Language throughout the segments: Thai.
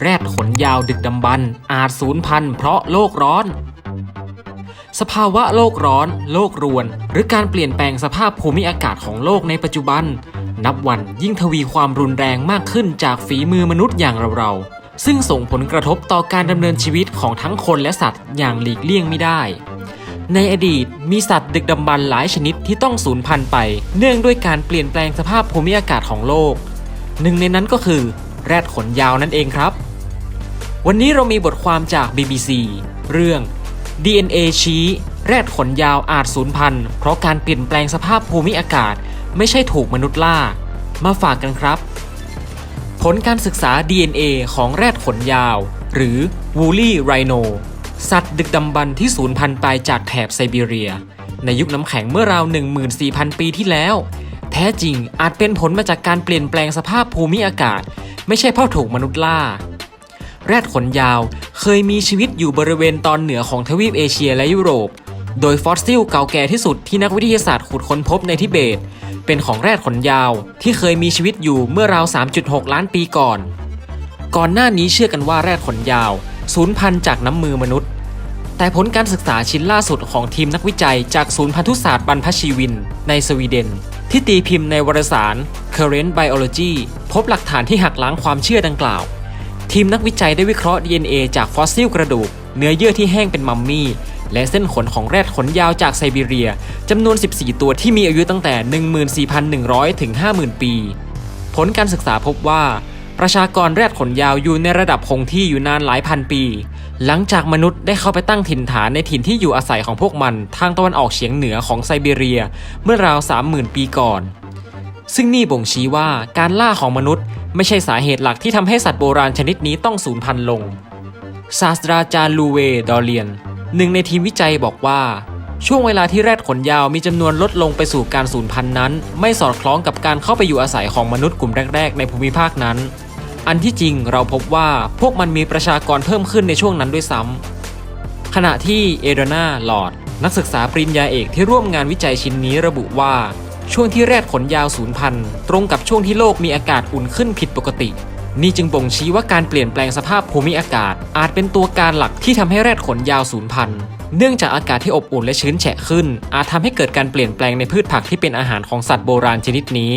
แรดขนยาวดึกดำบรรพ์อาจสูญพันธุ์เพราะโลกร้อน สภาวะโลกร้อน โลกรวน หรือการเปลี่ยนแปลงสภาพภูมิอากาศของโลกในปัจจุบัน นับวันยิ่งทวีความรุนแรงมากขึ้นจากฝีมือมนุษย์อย่างเราๆ ซึ่งส่งผลกระทบต่อการดำเนินชีวิตของทั้งคนและสัตว์อย่างหลีกเลี่ยงไม่ได้ในอดีตมีสัตว์ดึกดำบรรพ์หลายชนิดที่ต้องสูญพันธุ์ไป เนื่องด้วยการเปลี่ยนแปลงสภาพภูมิอากาศของโลก หนึ่งในนั้นก็คือ แรดขนยาวนั่นเองครับ วันนี้เรามีบทความจาก BBC เรื่อง DNA ชี้ แรดขนยาวอาจสูญพันธุ์เพราะการเปลี่ยนแปลงสภาพภูมิอากาศ ไม่ใช่ถูกมนุษย์ล่า มาฝากกันครับ ผลการศึกษา DNA ของแรดขนยาว หรือ Woolly Rhino สัตว์ดึกดำบรรที่สูญพันธุ์ไปจากแถบไซบีเรีย ในยุคน้ำแข็งเมื่อราว 14,000 ปีที่แล้ว แท้จริงอาจเป็นผลมาจากการเปลี่ยนแปลงสภาพภูมิอากาศ ไม่ใช่เพราะถูกมนุษย์ล่า แรดขนยาว เคยมีชีวิตอยู่บริเวณตอนเหนือของทวีปเอเชียและยุโรป โดยฟอสซิลเก่าแก่ที่สุดที่นักวิทยาศาสตร์ขุดค้นพบในทิเบต เป็นของแรดขนยาว ที่เคยมีชีวิตอยู่เมื่อราว 3.6 ล้านปีก่อน ก่อนหน้านี้เชื่อกันว่าแรดขนยาวสูญพันธุ์จากน้ำมือมนุษย์ แต่ผลการศึกษาชิ้นล่าสุดของทีมนักวิจัยจากศูนย์พันธุศาสตร์บรรพชีวิน ในสวีเดน ที่ตีพิมพ์ในวารสาร Current Biology พบหลักฐานที่หักล้างความเชื่อดังกล่าว ทีมนักวิจัยได้วิเคราะห์ DNA จากฟอสซิลกระดูก เนื้อเยื่อที่แห้งเป็นมัมมี่ และเส้นขนของแรดขนยาวจากไซบีเรียจำนวน 14 ตัวที่มีอายุตั้งแต่ 14,100 ถึง 50,000 ปี ผลการศึกษาพบว่า ประชากรแรดขนยาวอยู่ในระดับคงที่อยู่นานหลายพันปี หลังจากมนุษย์ได้เข้าไปตั้งถิ่นฐานในถิ่นที่อยู่อาศัยของพวกมัน ทางตะวันออกเฉียงเหนือของไซบีเรีย เมื่อราว 30,000 ปีก่อน ซึ่งนี่บ่งชี้ว่าการล่าของมนุษย์ ไม่ใช่สาเหตุหลักที่ทำให้สัตว์โบราณชนิดนี้ต้องสูญพันธุ์ลง ศาสตราจารย์ลูเว ดอเลียน หนึ่งในทีมวิจัยบอกว่า ช่วงเวลาที่แรดขนยาวมีจำนวนลดลงไปสู่การสูญพันธุ์นั้น ไม่สอดคล้องกับการเข้าไปอยู่อาศัยของมนุษย์กลุ่มแรก ๆ ในภูมิภาคนั้น อันที่จริงเราพบว่าพวกมันมีประชากรเพิ่มขึ้นในช่วงนั้นด้วยซ้ำขณะที่เอเดนาลอร์ดนักศึกษาปริญญาเอกที่ร่วมงานวิจัยชิ้นนี้ระบุว่า ช่วงที่แรดขนยาวสูญพันธุ์ตรงกับช่วงที่โลกมีอากาศอุ่นขึ้นผิดปกติ นี่จึงบ่งชี้ว่าการเปลี่ยนแปลงสภาพภูมิอากาศ อาจเป็นตัวการหลักที่ทำให้แรดขนยาวสูญพันธุ์เนื่องจากอากาศที่อบอุ่นและชื้นแฉะขึ้น อาจทำให้เกิดการเปลี่ยนแปลงในพืชผักที่เป็นอาหารของสัตว์โบราณชนิดนี้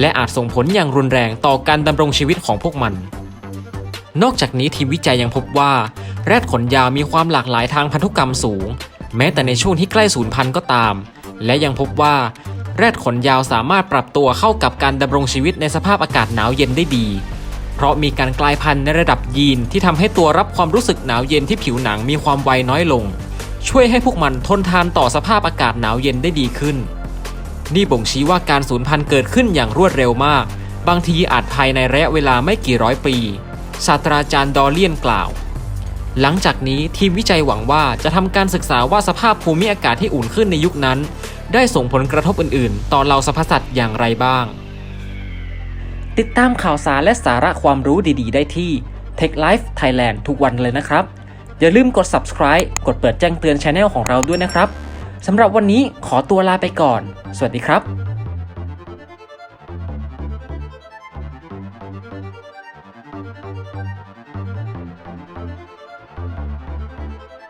และอาจส่งผลอย่างรุนแรงต่อการดำรงชีวิตของพวกมัน นอกจากนี้ทีมวิจัยยังพบว่า แรดขนยาวมีความหลากหลายทางพันธุกรรมสูง แม้แต่ในช่วงที่ใกล้สูญพันธุ์ก็ตาม และยังพบว่า แรดขนยาวสามารถปรับตัวเข้ากับการดำรงชีวิตในสภาพอากาศหนาวเย็นได้ดี เพราะมีการกลายพันธุ์ในระดับยีนที่ทำให้ตัวรับความรู้สึกหนาวเย็นที่ผิวหนังมีความไวน้อยลง ช่วยให้พวกมันทนทานต่อสภาพอากาศหนาวเย็นได้ดีขึ้น นี่บ่งชี้ว่าการสูญพันธุ์เกิดขึ้นอย่างรวดเร็วมาก บางทีอาจภายในระยะเวลาไม่กี่ร้อยปีศาสตราจารย์ดอเลียนกล่าว หลังจากนี้ทีมวิจัยหวังว่าจะทำการศึกษาว่าสภาพภูมิอากาศที่อุ่นขึ้นในยุคนั้น ได้ส่งผลกระทบอื่นๆ ต่อเราสรรพสัตว์อย่างไรบ้าง ติดตามข่าวสารและสาระความรู้ดีๆ ได้ที่ Tech Life Thailand ทุกวันเลยนะครับ อย่าลืมกด subscribe กดเปิดแจ้งเตือนช anel ของเราด้วยนะครับสำหรับวันนี้ขอตัวลาไปก่อน สวัสดีครับ